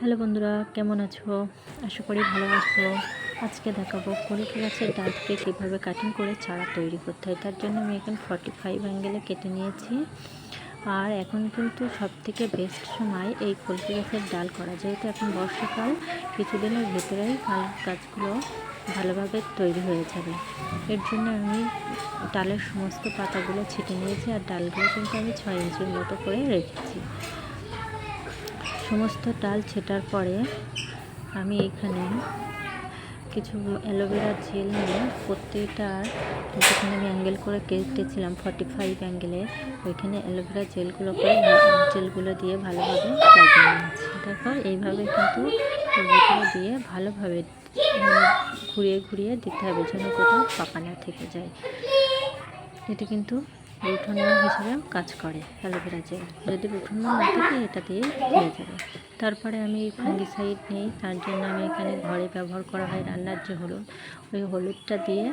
Hello বন্ধুরা, কেমন আছো? আশা করি ভালো আছো। আজকে দেখাবো কলিকা গাছের ডাল থেকে কীভাবে কাটিং করে চারা তৈরি করতে হয়। তার জন্য আমি এখন ফর্টি ফাইভ অ্যাঙ্গেলে কেটে নিয়েছি। আর এখন কিন্তু সব থেকে বেস্ট সময় এই কলকি গাছের ডাল করা। যেহেতু এখন বর্ষাকাল, কিছুদিনের ভেতরেই ডাল গাছগুলো ভালোভাবে তৈরি হয়ে যাবে। এর জন্য আমি ডালের সমস্ত পাতাগুলো ছিটে নিয়েছি আর ডালগুলো কিন্তু আমি ছয় ইঞ্চির মতো করে রেখেছি। সমস্ত ডাল ছেটার পরে আমি এখানে কিছু অ্যালোভেরা জেল নিয়ে প্রত্যেকটার যেখানে আমি অ্যাঙ্গেল করে কেটেছিলাম ফর্টি ফাইভ অ্যাঙ্গেলে ওইখানে অ্যালোভেরা জেলগুলো করে জেলগুলো দিয়ে ভালোভাবে লাগিয়ে নিয়েছি। তারপর এইভাবে কিন্তু দিয়ে ভালোভাবে ঘুরিয়ে ঘুরিয়ে দিতে হবে যেন কোথাও পাকা না থেকে যায়। এটি কিন্তু রুঠন হিসেবে কাজ করে, অ্যালোভেরা জেল। যদি রুঠন না থাকে, এটা দিয়ে হয়ে যাবে। তারপরে আমি ফাঙ্গিসাইড নিই, তার জন্য আমি এখানে ঘরে ব্যবহার করা হয় রান্নার যে হলুদ, ওই হলুদটা দিয়ে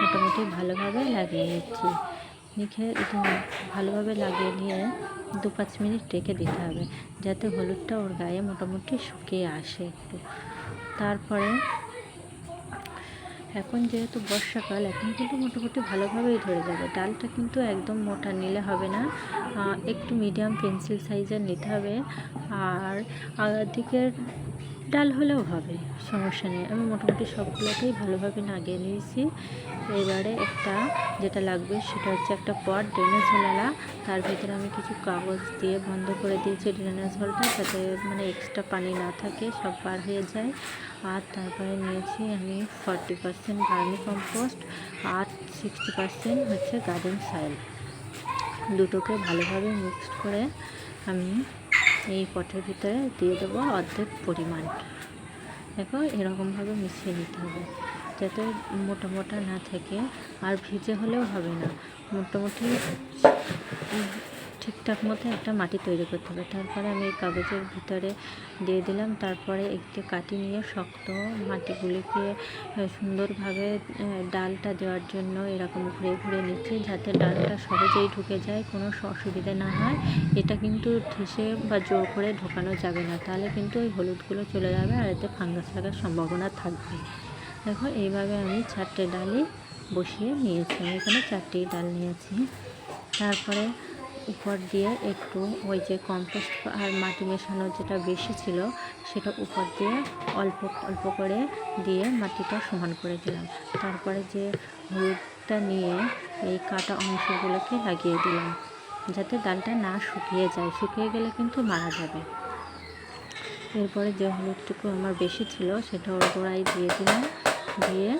মোটামুটি ভালোভাবে লাগিয়ে নিচ্ছি। লিখে এটা ভালোভাবে লাগিয়ে নিয়ে দু পাঁচ মিনিট রেখে দিতে হবে, যাতে হলুদটা ওর গায়ে মোটামুটি শুকিয়ে আসে একটু। তারপরে এখন যেহেতু বর্ষাকাল, এখন কিন্তু মোটামুটি ভালোভাবেই ধরে যাবে। ডালটা কিন্তু একদম মোটা, নিলে হবে না। একটু মিডিয়াম পেন্সিল সাইজের নিতে হবে। আর দিকের ডাল হলেও হবে, সমস্যা নেই। আমি মোটামুটি সবগুলোতেই ভালোভাবে লাগিয়ে নিয়েছি। এবারে একটা যেটা লাগবে সেটা হচ্ছে একটা পট, ড্রেনেজ হলালা। তার ভিতরে আমি কিছু কাগজ দিয়ে বন্ধ করে দিয়েছি ড্রেনেজ হলটা, যাতে মানে এক্সট্রা পানি না থাকে, সব পার হয়ে যায়। আর তারপরে নিয়েছি আমি ফর্টি পার্সেন্ট ভার্মি কম্পোস্ট আর সিক্সটি পার্সেন্ট হচ্ছে গার্ডেন সয়েল দুটোকে ভালোভাবে মিক্সড করে আমি এই পটের ভিতরে দিয়ে দেবো অর্ধেক পরিমাণ। দেখো, এরকমভাবে মিশিয়ে নিতে হবে। যাতে মোটা মোটা না থাকে, আর ভিজে হলেও হবে না। মোটামুটি ঠিকঠাক মতো একটা মাটি তৈরি করতে হবে। তারপরে আমি এই কাগজের ভিতরে দিয়ে দিলাম। তারপরে একটি কাটি নিয়ে শক্ত মাটিগুলিকে সুন্দরভাবে ডালটা দেওয়ার জন্য এরকম ঘুরে ঘুরে নিচ্ছি যাতে ডালটা সহজেই ঢুকে যায়, কোনো অসুবিধা না হয়। এটা কিন্তু ঠেসে বা জোর করে ঢোকানো যাবে না। তাহলে কিন্তু ওই হলুদগুলো চলে যাবে আর এতে ফাঙ্গাস লাগার সম্ভাবনা থাকবে। দেখো, এইভাবে আমি চারটে ডালই বসিয়ে নিয়েছি। এখানে চারটেই ডাল নিয়েছি। তারপরে উপর দিয়ে একটু ওই যে কম্পোস্ট আর মাটি মেশানো যেটা বেশি ছিল, সেটা উপর দিয়ে অল্প অল্প করে দিয়ে মাটিটা সমান করে দিলাম। তারপরে যে হলুদটা নিয়ে এই কাটা অংশগুলোকে লাগিয়ে দিলাম, যাতে ডালটা না শুকিয়ে যায়। শুকিয়ে গেলে কিন্তু মারা যাবে। এরপরে যে হলুদটুকু আমার বেশি ছিল সেটা ওর গোড়ায় দিয়ে দিলাম। দিয়ে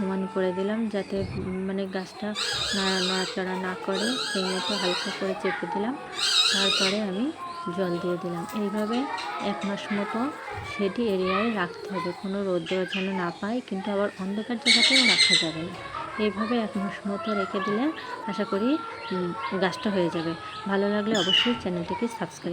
সমান করে দিলাম যাতে মানে গাছটা নাড়াচড়া না করে, সেই মতো হালকা করে চেপে দিলাম। তারপরে আমি জল দিয়ে দিলাম। এইভাবে এক মাস মতো সেটি এরিয়ায় রাখতে হবে। কোনো রৌদ্র যেন না পায়, কিন্তু আবার অন্ধকার জায়গাতেও রাখা যাবে না। এইভাবে এক মাস মতো রেখে দিলে আশা করি গাছটা হয়ে যাবে। ভালো লাগলে অবশ্যই চ্যানেলটিকে সাবস্ক্রাইব